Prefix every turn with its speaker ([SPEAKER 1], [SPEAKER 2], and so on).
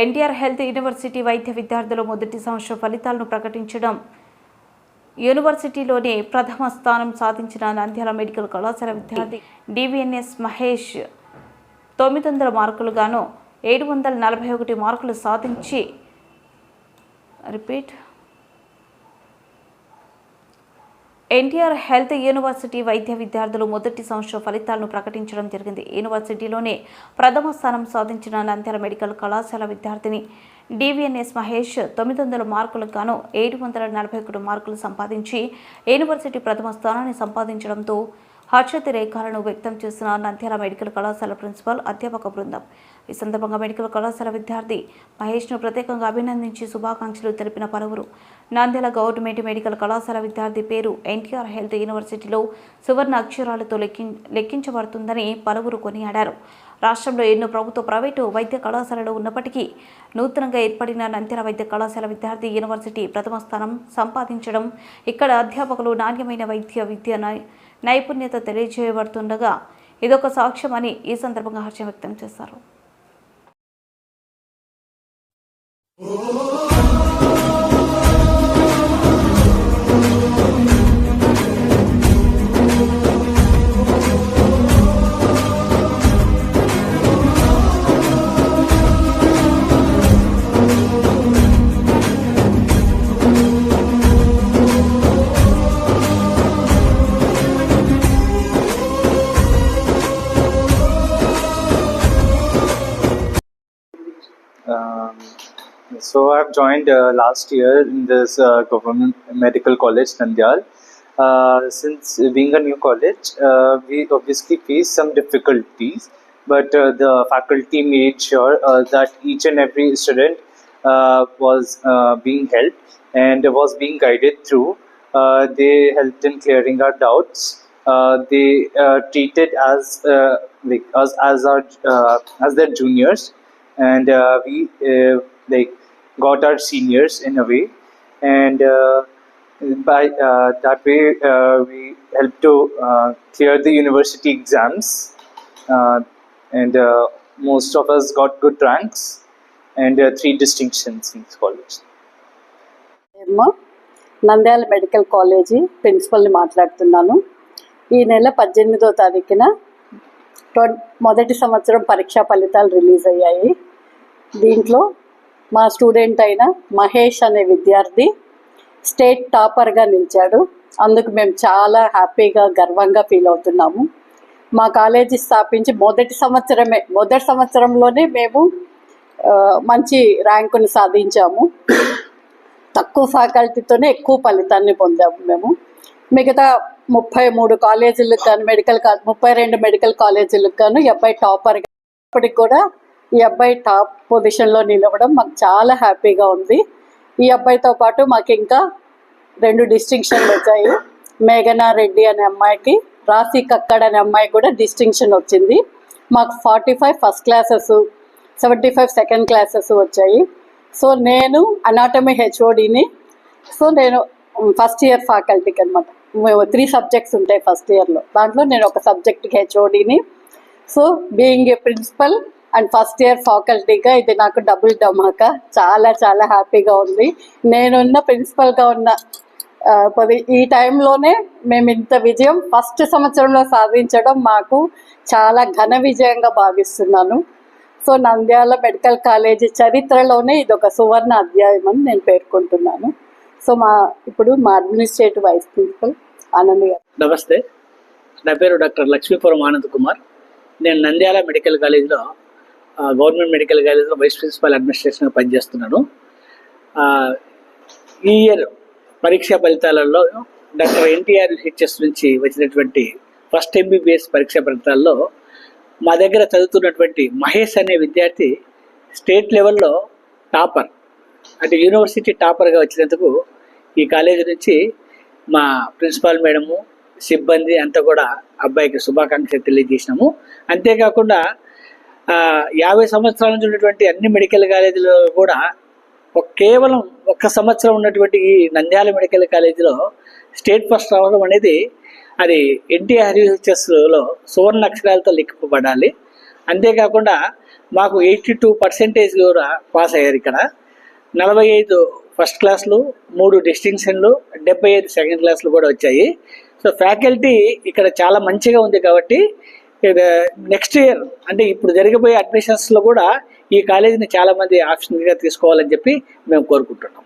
[SPEAKER 1] NTR health university వైద్య విద్యార్థుల మొదటి సంవత్సరం ఫలితాలను ప్రకటించడం. యూనివర్సిటీలోనే ప్రథమ స్థానం సాధించిన నంద్యాల మెడికల్ కళాశాల విద్యార్థి డివిఎన్ఎస్ మహేష్ తొమ్మిది వందల మార్కులుగాను ఏడు వందల నలభై ఒకటి మార్కులు సాధించి. రిపీట్. ఎన్టీఆర్ హెల్త్ యూనివర్సిటీ వైద్య విద్యార్థులు మొదటి సంవత్సరం ఫలితాలను ప్రకటించడం జరిగింది. యూనివర్సిటీలోనే ప్రథమ స్థానం సాధించిన నంద్యాల మెడికల్ కళాశాల విద్యార్థిని డివిఎన్ఎస్ మహేష్ తొమ్మిది వందల మార్కులకు గాను ఏడు వందల నలభై ఒకటి మార్కులు సంపాదించి యూనివర్సిటీ ప్రథమ స్థానాన్ని సంపాదించడంతో హర్షతి రేఖలను వ్యక్తం చేసిన నంద్యాల మెడికల్ కళాశాల ప్రిన్సిపల్ అధ్యాపక బృందం. ఈ సందర్భంగా మెడికల్ కళాశాల విద్యార్థి మహేష్ను ప్రత్యేకంగా అభినందించి శుభాకాంక్షలు తెలిపిన పలువురు. నంద్యాల గవర్నమెంట్ మెడికల్ కళాశాల విద్యార్థి పేరు ఎన్టీఆర్ హెల్త్ యూనివర్సిటీలో సువర్ణ అక్షరాలతో లెక్కి లెక్కించబడుతుందని పలువురు కొనియాడారు. రాష్ట్రంలో ఎన్నో ప్రభుత్వ ప్రైవేటు వైద్య కళాశాలలు ఉన్నప్పటికీ నూతనంగా ఏర్పడిన నంద్యాల వైద్య కళాశాల విద్యార్థి యూనివర్సిటీ ప్రథమ స్థానం సంపాదించడం ఇక్కడ అధ్యాపకులు నాణ్యమైన వైద్య విద్య నై- నైపుణ్యత తెలియజేయబడుతుండగా ఇదొక సాక్ష్యమని ఈ సందర్భంగా హర్షం వ్యక్తం చేశారు.
[SPEAKER 2] So I've joined uh, last year in this uh, government medical college Nandyal. Uh, since being a new college, uh, we obviously face some difficulties, but uh, the faculty made sure uh, that each and every student was being helped and was being guided through. They helped in clearing our doubts. They treated as like us as our as their juniors and we like got our seniors in a way and uh, by uh, that way uh, we helped to uh, clear the university exams uh, and uh, most of us got good ranks and uh, three distinctions in this college
[SPEAKER 3] అమ్మ Nandyal medical college ప్రిన్సిపల్ని మాట్లాడుతున్నాను ఈ నెల పద్దెనిమిదో తారీఖున ట్వ- మొదటి సంవత్సరం పరీక్షా ఫలితాలు రిలీజ్ అయ్యాయి దీంట్లో మా స్టూడెంట్ అయిన మహేష్ అనే విద్యార్థి స్టేట్ టాపర్గా నిలిచాడు. అందుకు మేము చాలా హ్యాపీగా గర్వంగా ఫీల్ అవుతున్నాము. మా కాలేజీ స్థాపించి మొదటి సంవత్సరమే మొదటి సంవత్సరంలోనే మేము మంచి ర్యాంకును సాధించాము. తక్కువ ఫ్యాకల్టీతోనే ఎక్కువ ఫలితాన్ని పొందాము మేము. మిగతా ముప్పై మూడు కాలేజీలకు కానీ మెడికల్ కా ముప్పై రెండు మెడికల్ కాలేజీలకు గాను ఈ అబ్బాయి టాపర్ ఇప్పటికి కూడా ఈ అబ్బాయి టాప్ పొజిషన్లో నిలవడం మాకు చాలా హ్యాపీగా ఉంది. ఈ అబ్బాయితో పాటు మాకు ఇంకా రెండు డిస్టింక్షన్లు వచ్చాయి. మేఘనా రెడ్డి అనే అమ్మాయికి రాశి కక్కడ్ అనే అమ్మాయి కూడా డిస్టింక్షన్ వచ్చింది. మాకు forty five first classes seventy five second classes వచ్చాయి. సో నేను అనాటమీ హెచ్ఓడిని సో నేను ఫస్ట్ ఇయర్ ఫ్యాకల్టీకి అనమాట త్రీ సబ్జెక్ట్స్ ఉంటాయి ఫస్ట్ ఇయర్లో. దాంట్లో నేను ఒక సబ్జెక్ట్కి హెచ్ఓడిని. So being a principal and first year ఫ్యాకల్టీగా ఇది నాకు డబుల్ డమాకా చాలా చాలా హ్యాపీగా ఉంది. నేనున్న ప్రిన్సిపల్గా ఉన్న పది- ఈ టైంలోనే మేము ఇంత విజయం ఫస్ట్ సంవత్సరంలో సాధించడం మాకు చాలా ఘన విజయంగా భావిస్తున్నాను. సో నంద్యాల మెడికల్ కాలేజీ చరిత్రలోనే ఇది ఒక సువర్ణ అధ్యాయం అని నేను పేర్కొంటున్నాను. సో మా ఇప్పుడు మా అడ్మినిస్ట్రేటివ్ వైస్ ప్రిన్సిపల్ ఆనంద్ గారు.
[SPEAKER 4] నమస్తే. నా పేరు డాక్టర్ లక్ష్మీపురం ఆనంద్ కుమార్. నేను నంద్యాల మెడికల్ కాలేజీలో గవర్నమెంట్ మెడికల్ కాలేజ్లో వైస్ ప్రిన్సిపల్ అడ్మినిస్ట్రేషన్గా పనిచేస్తున్నాను ఈ ఇయర్ పరీక్షా ఫలితాలలో డాక్టర్ ఎన్టీఆర్ హెచ్ఎస్ నుంచి వచ్చినటువంటి ఫస్ట్ ఎంబీబీఎస్ పరీక్షా ఫలితాల్లో మా దగ్గర చదువుతున్నటువంటి మహేష్ అనే విద్యార్థి స్టేట్ లెవెల్లో టాపర్. అంటే యూనివర్సిటీ టాపర్గా వచ్చినందుకు ఈ కాలేజీ నుంచి మా ప్రిన్సిపాల్ మేడము సిబ్బంది అంతా కూడా అబ్బాయికి శుభాకాంక్షలు తెలియజేసినాము. అంతేకాకుండా యాభై సంవత్సరాల నుంచి ఉన్నటువంటి అన్ని మెడికల్ కాలేజీలో కూడా కేవలం ఒక్క సంవత్సరం ఉన్నటువంటి ఈ నంద్యాల మెడికల్ కాలేజీలో స్టేట్ ఫస్ట్ రావడం అనేది అది ఎన్టీఆర్లో సువర్ణ అక్షరాలతో లిఖింపబడాలి. అంతేకాకుండా మాకు ఎయిటీ టూ పర్సెంటేజ్ కూడా పాస్ అయ్యారు ఇక్కడ. నలభై ఐదు ఫస్ట్ క్లాసులు మూడు డిస్టింక్షన్లు డెబ్బై ఐదు సెకండ్ క్లాసులు కూడా వచ్చాయి. సో ఫ్యాకల్టీ ఇక్కడ చాలా మంచిగా ఉంది కాబట్టి నెక్స్ట్ ఇయర్ అంటే ఇప్పుడు జరిగిపోయే అడ్మిషన్స్లో కూడా ఈ కాలేజీని చాలామంది ఆప్షన్గా తీసుకోవాలని చెప్పి మేము కోరుకుంటున్నాం.